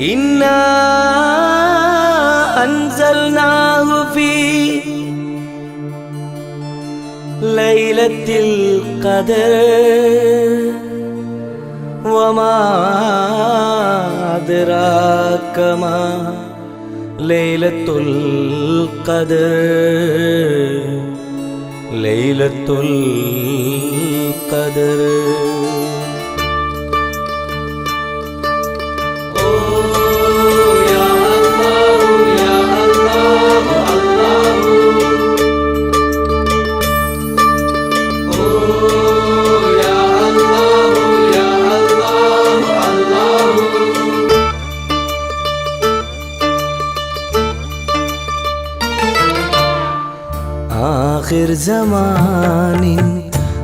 إنا أنزلناه في ليلة القدر وما أدراك ما ليلة القدر ليلة القدر ആഹിർ ജമാനിൻ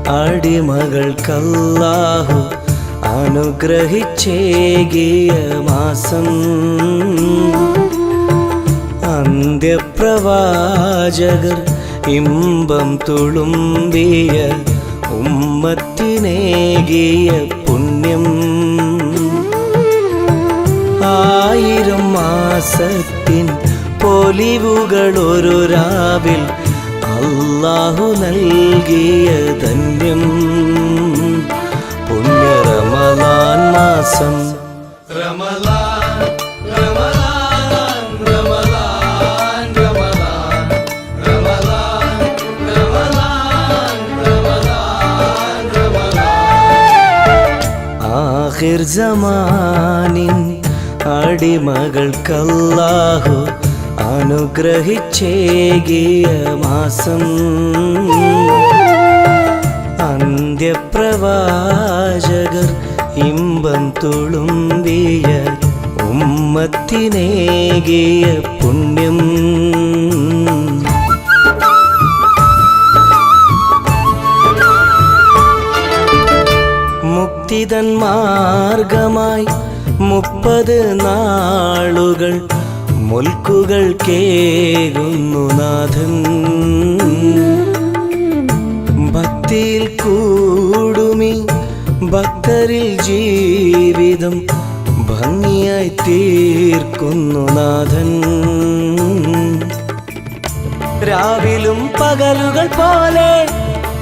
അടിമകൾക്കല്ലാഹു അനുഗ്രഹിച്ചേകിയ മാസം. അന്ത്യപ്രവാചകർ ഇമ്പം തുളുമ്പിയ ഉമ്മത്തിനേകിയ പുണ്യം. ആയിരം മാസത്തിൻ പൊലിവുകൾ ഒരു രാവിൽ അള്ളാഹു നൽകിയ ധന്യം. പുണ്യ റമലാൻ മാസം റമലാൻ ആഹിർ ജമാനിൻ അടിമകൾക്കല്ലാഹു അനുഗ്രഹിച്ചേകിയ മാസം അന്ത്യപ്രവാചകർ ഇമ്പം തുളുമ്പിയ ഉമ്മത്തിനേകിയ പുണ്യം. മുക്തിതൻ മാർഗമായി മുപ്പത് നാളുകൾ മുൽക്കുകൾ കേകുന്നു നാഥൻ. ഭക്തിയിൽ കൂടുമി ഭക്തരിൽ ജീവിതം ഭംഗിയായി തീർക്കുന്നു നാഥൻ. രാവിലും പകലുകൾ പോലെ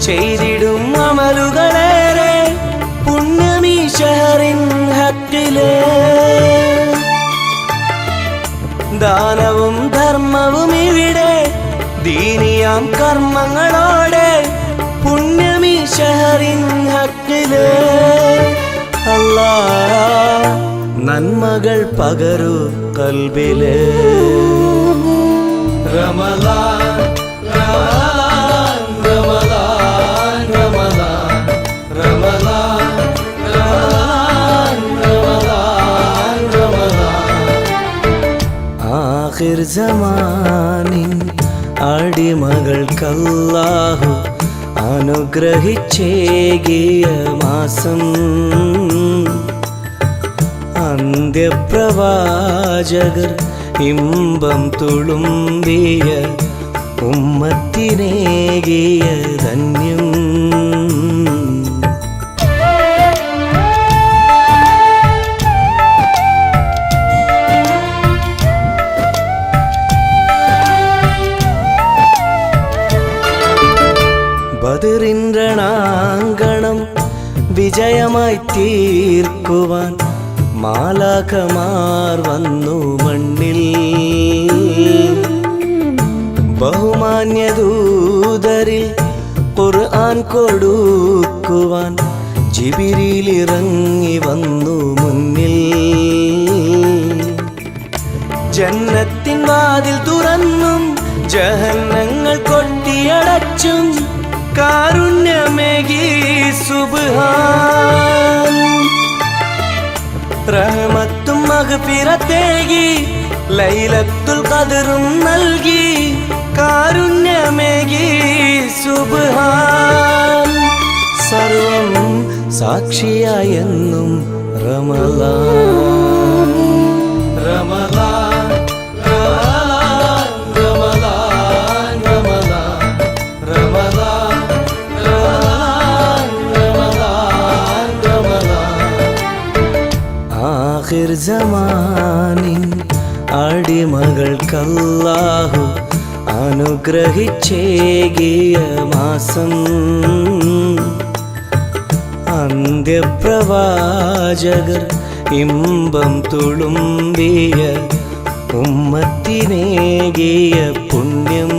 ചെയ്തിടും അമലുകളേറെ. പുണ്യമീ ഷഹറിൻ ഹക്കിലേ. ദാനവും ധർമ്മവും ഇവിടെ. ദീനിയാം കർമ്മങ്ങളോടെ പുണ്യമീ ഷഹറിൻ അല്ലാ നന്മകൾ പകരു കൽബിൽ റമലാൻ ആഹിർ ജമാനിൻ അടിമകൾക്കല്ലാഹു അനുഗ്രഹിച്ചേകിയ മാസം. അന്ത്യപ്രവാചകർ ഇമ്പം തുളുമ്പിയ ഉമ്മത്തിനേകിയ ധന്യം. ബദറിൻരണാങ്കണം വിജയമായി തീർക്കുവാൻ മാലാഖമാർ വന്നു മണ്ണിൽ. ബഹുമാന്യദൂതരിൽ ഖുർആൻ കൊടുക്കുവാൻ ജിബിരിയിലിറങ്ങി വന്നു മുന്നിൽ. ജന്നത്തിൻ വാതിൽ തുറന്നും ജഹന്നങ്ങൾ കൊട്ടിയടച്ചും സുബ്ഹാൻ. റഹ്മത്തും മഗ്ഫിറത്തേകി ലൈലത്തുൽ ഖദറും നൽകി കാരുണ്യമേകി സുബാൻ സർവം സാക്ഷിയായെന്നും റമലാൻ സമാനിൻ അടിമകൾക്കല്ലാഹു അനുഗ്രഹിച്ചേകിയ മാസം. അന്ത്യപ്രവാചകർ ഇമ്പം തുളുമ്പിയ ഉമ്മത്തിനേകിയ പുണ്യം.